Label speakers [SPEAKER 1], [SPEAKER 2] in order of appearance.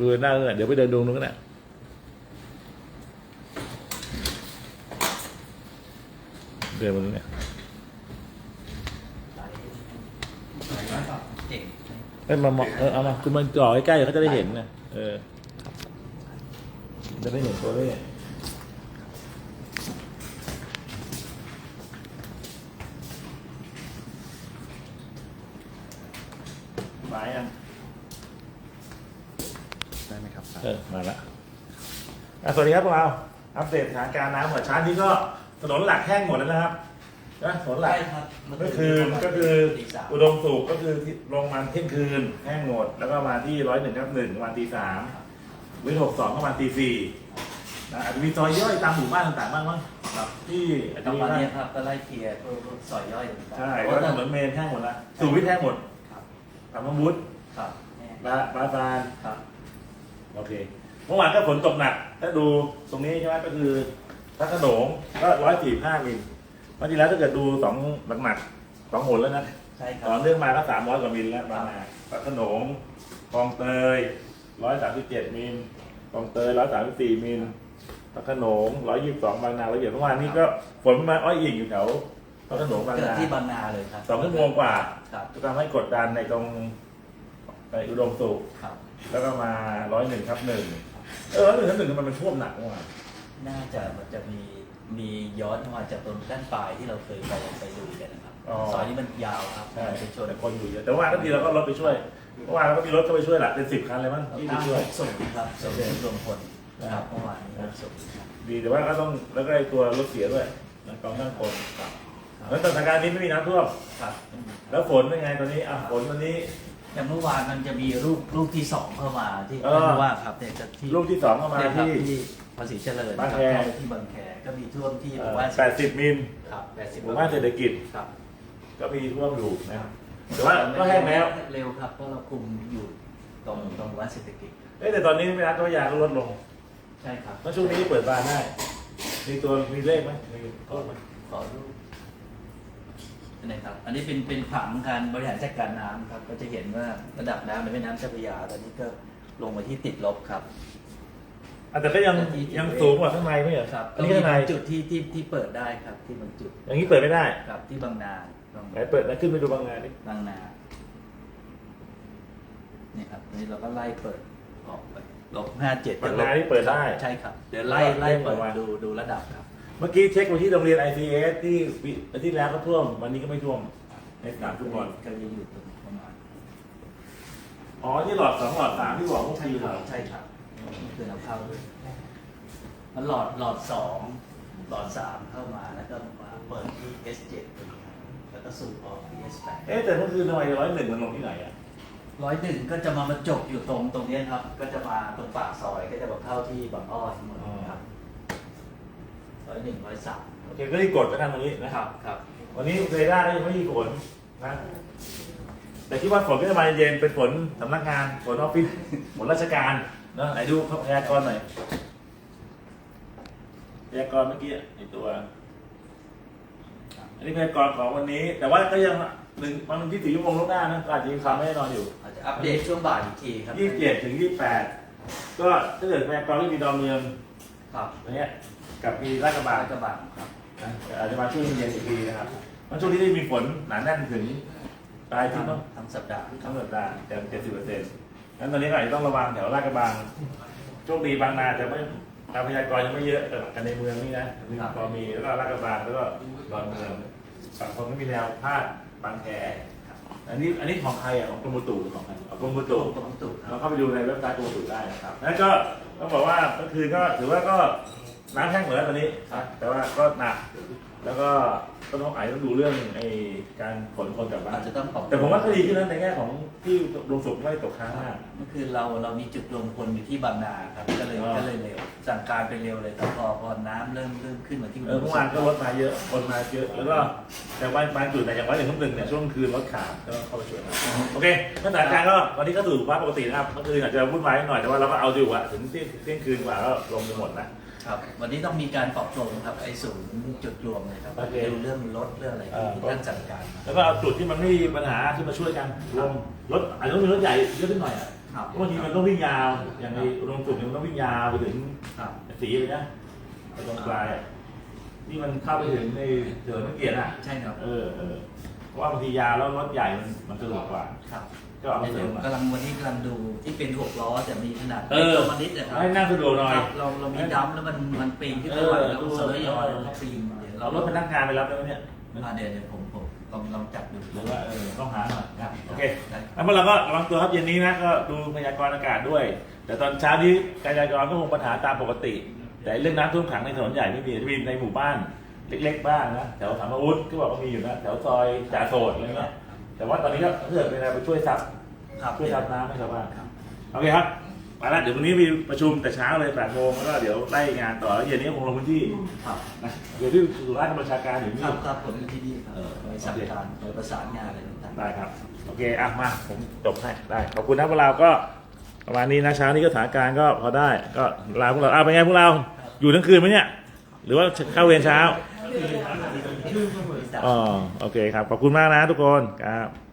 [SPEAKER 1] ดูหน้าเออเดี๋ยวไปเดินดูนู้นก็ได้เดินมาตรงเนี้ย
[SPEAKER 2] เอ้
[SPEAKER 1] ยมาเหมาะเออเอามาคุณมันจ่อใกล้ๆเขาจะได้เห็นนะเออจะได้เห็นตัวเลขหมายอะ เออมาละอะสวัสดีครับพวกเรา อัปเดตสถานการณ์น้ำหัวช้างนี้ก็ถนนหลักแห้งหมดแล้วนะครับนะถนนหลัก
[SPEAKER 2] ใช่ครับ
[SPEAKER 1] ก็คือก็คือ
[SPEAKER 2] ตีสาม
[SPEAKER 1] อุดมสุขก็คือที่ลงมาเที่ยงคืนแห้งหมด แล้วก็มาที่ร้อยหนึ่งครับหนึ่งวันตีสามวิทหกสองก็มาตีสี่นะอาจจะมีซอยย่อยตามหมู่บ้านต่างๆบ้างมั้ง
[SPEAKER 2] ครับ
[SPEAKER 1] ที่อาจ
[SPEAKER 2] ป
[SPEAKER 1] จะ
[SPEAKER 2] ระ
[SPEAKER 1] มี
[SPEAKER 2] มาณ
[SPEAKER 1] บ้าง
[SPEAKER 2] นี้ครับก็ไล่เคลียร์พวกซอยย่อยต่างๆ
[SPEAKER 1] ใช่
[SPEAKER 2] เพ
[SPEAKER 1] ก็
[SPEAKER 2] ราะ
[SPEAKER 1] ถ
[SPEAKER 2] ถ
[SPEAKER 1] น
[SPEAKER 2] น
[SPEAKER 1] น
[SPEAKER 2] น
[SPEAKER 1] เมนแห้งหมดแล้วสุวิทย์แห้งหมด
[SPEAKER 2] ครับ
[SPEAKER 1] ธรรมวุฒิ
[SPEAKER 2] ครับ
[SPEAKER 1] บาบาซาน
[SPEAKER 2] ครับ
[SPEAKER 1] โอเค เมื่อวานก็ฝนตกหนัก ถ้าดูตรงนี้ใช่ไหมก็คือพระโขนงก็ร้อยสี่ห้ามิลวันที่แล้วถ้าเกิดดูสองหนักๆสองหนแล้วนะ
[SPEAKER 2] ใช่ครั
[SPEAKER 1] ต่อบเนื่องมาก็สามร้อยกว่ามิลแล้วบางนาพระโขนงคลองเตยร้อยสามสิบเจ็ดมิลคลองเตยร้อยสามสิบสี่มิลพระโขนงร้อยยี่สิบสองบางนาร้อยเจ็ดเมื่อวานนี้ก็ฝนมาอ้อยอิงอยู่แถวพระโขนงบาง
[SPEAKER 2] เกิด
[SPEAKER 1] นา
[SPEAKER 2] ที่บางนาเลยครับ
[SPEAKER 1] สองชั่วโมงกว่า
[SPEAKER 2] ครับ
[SPEAKER 1] จะทำให้กดดันในตรงในอุดมสุข
[SPEAKER 2] ครับ
[SPEAKER 1] แล้วก็มาร้อยหนึ่งครับหนึ่งเออร้อยหนึ่งครับหนึ่งมันเป็นท่วมหนักเมื่อวาน
[SPEAKER 2] น่าจะมันจะมีมีย้อนมาจากตรงด้านปลายที่เราเคยไปไปดูกันนะครับซอยนี้มันยาวครับ
[SPEAKER 1] ใช่
[SPEAKER 2] มันเป็นชน
[SPEAKER 1] แต่คนอยู่เยอะแต่ว่าก็ดีเราก็รถไปช่วยเมื่อวานเราก็มีรถเข้าไปช่วยหลักเป็นสิบคันเลยมั้งที่ไป
[SPEAKER 2] ตาม
[SPEAKER 1] ช่วย
[SPEAKER 2] ส่งครับส่งรวมพลนะครับเมื่อวานนี้เราส่งครับ
[SPEAKER 1] ดีแต่ว่าก็ต้องแล้วก็ไอ้ตัวรถเสียด้วยนะกองตั้งคนแล้วสถานการณ์นี้ไม่มีน้ำท่วม
[SPEAKER 2] ครับ
[SPEAKER 1] แล้วฝนเป็นไงตอนนี้อะฝนวันนี้
[SPEAKER 2] อย่างเมื่อวานมันจะมีรูปรูปที่สองเข้ามาที่
[SPEAKER 1] เออ
[SPEAKER 2] ท่านว่าครับเนี่ยจะที่
[SPEAKER 1] ลูกที่สองเข้ามา
[SPEAKER 2] เนี่ยครับ
[SPEAKER 1] ที่
[SPEAKER 2] ที่ภาษีเจริญ
[SPEAKER 1] บางแค
[SPEAKER 2] ครับที่บางแคก็มีท่วมที่หมู่บ้าน
[SPEAKER 1] แปดสิบมิล
[SPEAKER 2] ครับแปดสิบ
[SPEAKER 1] หมู่บ้านเศรษฐกิจ
[SPEAKER 2] ครับ
[SPEAKER 1] ก็มีท่วมอยู่นะแต่ว่าก็แห้งแล้ว
[SPEAKER 2] เร็วครับเพราะเราคุมอยู่ตรงตรงหมู่บ้านเศรษฐกิจ
[SPEAKER 1] เอ้ยแต่ตอนนี้แม่น้ำเจ้าพระยาก็ลดลง
[SPEAKER 2] ใช่ครับ
[SPEAKER 1] แล้วช่วงนี้เปิดบานได้มีตัวมีเลขไหมมีโทษไหม
[SPEAKER 2] ขอรูป นะครับอันนี้เป็นเป็นผังการบริหารจัดการน้ำครับก็จะเห็นว่าระดับน้ำในแม่น้ำเจ้าพระยาตอนนี้ก็ลงมาที่ติดลบครับ
[SPEAKER 1] อะแต่ก็ยังยังสูงกว่าข้างในไม่เหรอ
[SPEAKER 2] ครับ
[SPEAKER 1] อันนี้ข้างใน
[SPEAKER 2] มีจุดที่ที่ที่เปิดได้ครับที่บางจุด
[SPEAKER 1] อย่างนี้เปิดไม่ได้
[SPEAKER 2] ครับที่บางนาบาง
[SPEAKER 1] ไหนเปิดแล้วขึ้นไปดูบางงานดิ
[SPEAKER 2] บางนาเนี่ยครับอันนี้เราก็ไล่เปิดออกไปลบห้าเจ็ด
[SPEAKER 1] บางนาที่เปิดได้
[SPEAKER 2] ใช่ครับ เดี๋ยวไล่ไล่เปิดดูดูระดับครับ
[SPEAKER 1] เมื่อกี้เช็คไปที่โรงเรียน ICS ที่ปีอาที่แล้วก็ท่วม วันนี้ก็ไม่ท่วม ในสนามฟุตบอล
[SPEAKER 2] ก็จะอยู่ตรงประมาณ
[SPEAKER 1] อ๋อที่หลอดสองหลอดสามที่บอกว่าใครอยู่หลอด
[SPEAKER 2] ใช่ครับนี่คือเราเข้าด้วยมันหลอดหลอดสองหลอดสามเข้ามาแล้วก็มาเปิดที่ S7 แล้วก็สูบออกที่ S8
[SPEAKER 1] เอ๊ะแต่เมื่อคืนทำไมร้อยหนึ่งมันลงที่ไหนอะ
[SPEAKER 2] ร้อยหนึ่งก็จะมาบรรจบอยู่ตรงตรงเนี้ยครับ ก็จะมาตรงปากซอยก็จะมาเข้าที่บางอ้อทั้งหมดค รับร้อยหนึ่งร้อยสาม
[SPEAKER 1] โอเคก็รีบกดแล้วกันวันนี้นะครับ
[SPEAKER 2] ครับ
[SPEAKER 1] วันนี้เรดาร์ก็ยังไม่มีฝนนะแต่คิดว่าฝนก็จะมาเย็นเป็นฝนสำนักงานฝนออฟฟิศฝนราชการเนอะไหนดูพยากรณ์หน่อยพยากรณ์เมื่อกี้ไอตัวอันนี้พยากรณ์ของวันนี้ แต่ว่าก็ยังหนึ่งมันที่สี่ชั่วโมงล่วงหน้านะก็อาจจะยังความไม่แน่นอนอยู่
[SPEAKER 2] อาจจะอัปเดตช่วงบ่ายอีกทีครับ
[SPEAKER 1] ยี่สิบเจ็ดถึงยี่สิบแปดก็ถ้าเกิดพยากรณ์ที่มีดอนเมือง
[SPEAKER 2] ครับ
[SPEAKER 1] อย่างเงี้ย กับมีลาดกระบัง
[SPEAKER 2] กระบังครับ
[SPEAKER 1] นะอาจจะมาช่วงเย็นอีกทีนะครับมันช่วงนี้ได้มีฝนหนาแน่นถึงปลายที่ต้อง
[SPEAKER 2] ทั้งสัปดาห์
[SPEAKER 1] ทั้งสัปดาห์เต็มเจ็ดสิบเปอร์เซ็นต์งั้นตอนนี้ก็อาจจะต้องระวังแถวลาดกระบังโชคดีบางนาจะไม่การพยากรณ์ยังไม่เยอะแต่กันในเมืองนี่นะพอมีแล้วก็ลาดกระบังแล้วก็ดอนเมืองฝั่งคนก็มีแนวพาดบางแคอันนี้อันนี้ของใครอะของกรมอุตุหรือของใครของกรมอุตุ
[SPEAKER 2] กรมอุตุค
[SPEAKER 1] เรา
[SPEAKER 2] รับ
[SPEAKER 1] เข้าไปดูในเว็บไซต์กรมอุตุได้นะครับแล้วก็ต้องบอกว่าเมื่อคืนก็ถือว่าก็ น้ำแห้งหมดแล้วตอนนี้นะแต่ว่าก็หนัก แล้วก็ก็ต้องอาจจะต้องดูเรื่องไอ้การขนคนกลับบ้า
[SPEAKER 2] อานจจะต้องปรับ
[SPEAKER 1] แต่ผมว่าก็ดีขึ้นนะในแง่ของที่ดวงสุขไม่ตกค้างมาก
[SPEAKER 2] เมื่อคืนเราเรามีจุดรวมพลอยู่ที่บางนาครับก็เลย
[SPEAKER 1] อ๋อ
[SPEAKER 2] ก็เลยเร็วสั่งการไปเร็วเลยแต่พอพอน้ำเริ่มเริ่มขึ้นมาที่
[SPEAKER 1] เออเมื่อวานก็รถมาเยอะ คนมาเยอะ แล้วก็แต่ว่าบางจุดเนี่ยอย่างวันหนึ่งทุ่มหนึ่งเนี่ยช่วงคืนรถขาดก็เข้าไปช่วยมาโอเคมาตรการก็วันนี้ก็สู่ภาพปกตินะครับเมื่อคืนอาจจะวุ่นวายนิดหน่อยแต่ว่าเราก็เอาอยู่อะถึงเที่ยงเที่ยงคืนกว่าก็ลงไปหมดนะ
[SPEAKER 2] ครับ วันนี้ต้องมีการปรับปรุงครับไอ้ศูนย์จุดรวมเลยครับ
[SPEAKER 1] โอเค
[SPEAKER 2] ดูเรื่องรถเรื่องอะไร
[SPEAKER 1] เออ
[SPEAKER 2] ที่ท่านจัดการมา
[SPEAKER 1] แล้วก็เอาจุดที่มันไม่มีปัญหาขึ้นมาช่วยกันรวมรถอาจจะต้องมีรถใหญ่เยอะขึ้นหน่อยอะ
[SPEAKER 2] ครับ
[SPEAKER 1] บางทีมันต้องวิ่งยาว อย่างในอุดมสุขเนี่ยมันต้องวิ่งยาวไปถึง
[SPEAKER 2] ครับ
[SPEAKER 1] สีเลยนะไปตรงปลายอะนี่มันเข้าไปถึงในเถิดมันเกียรติอะ
[SPEAKER 2] ใช่ครับ
[SPEAKER 1] เออเออเพราะว่าบางทียาวแล้วรถใหญ่มันมันสะดวกกว่า
[SPEAKER 2] ครับ
[SPEAKER 1] ก็เอามาเสริ
[SPEAKER 2] เดี๋ย
[SPEAKER 1] ม
[SPEAKER 2] ว
[SPEAKER 1] มา
[SPEAKER 2] กำลังวันนี้กำลังดูที่เป็นหกล้อแต่มีขนาด
[SPEAKER 1] เออ
[SPEAKER 2] ล็กลงมานิดนะครับ
[SPEAKER 1] ให้นั่งสะดวกหน่อย
[SPEAKER 2] ครับเราเรามีดัมป์แล้วมันมันปีนขึ้นไป
[SPEAKER 1] เออ
[SPEAKER 2] ไหวเรา
[SPEAKER 1] ดู
[SPEAKER 2] เสยยอย
[SPEAKER 1] เออ
[SPEAKER 2] เราปีนเดี๋ยว
[SPEAKER 1] เรา
[SPEAKER 2] เรา
[SPEAKER 1] รถพนักงานไปรับได้ไหมเนี่ย
[SPEAKER 2] อ่าเดี๋ยวเดี๋ยวผมผมลองลองจับดู
[SPEAKER 1] หรือว่าเออต้องหาหน่อย
[SPEAKER 2] ครับ
[SPEAKER 1] โอเค
[SPEAKER 2] ได้
[SPEAKER 1] แล้วพวกเราก็ระวังตัวครับเย็นนี้นะก็ดูพยากรณ์อากาศด้วย แต่ตอนเช้านี้การจราจรก็คงปัญหาตามปกติ แต่เรื่องน้ำท่วมขังในถนนใหญ่ไม่มีจะมีในหมู่บ้านเล็ก ๆ บ้างนะแถวสามอาวุธที่บอกว่ามีอยู่นะแถวซอยจ่าโสดอะไรเงี้ย แต่ว่าตอนนี้ก็เพื่อเป็นอะไรไปช่วยซับ
[SPEAKER 2] ครับ
[SPEAKER 1] ช่วยซับน้ำให้ชาวบ้านโอเคครับมาละเดี๋ยววันนี้มีประชุมแต่เช้าเลยแปดโมงแล้วก็เดี๋ยวไล่งานต่อแล้วเย็นนี้คงลงพื้นที่
[SPEAKER 2] ครับ
[SPEAKER 1] นะเดี๋ยวที่สุราษฎร์บัญชาการอยู่
[SPEAKER 2] ค
[SPEAKER 1] นี่
[SPEAKER 2] รับครับผมอยู่ที่นี่ครับ
[SPEAKER 1] เออ
[SPEAKER 2] ไปสั่งการไปประสานงานอะไรต่างๆ
[SPEAKER 1] ได้ครับ โอเคอะมาผมจบให้ได้ขอบคุณนะพวกเราก็ประมาณนี้นะเช้านี้ก็สถานการณ์ก็พอได้ก็ลาพวกเราอ้าวเป็นไงพวกเราอยู่ทั้งคืนไหมเนี่ย หรือว่าเข้าเวรเช้า อ๋อโอเคครับ ขอบคุณมากนะทุกคนครับ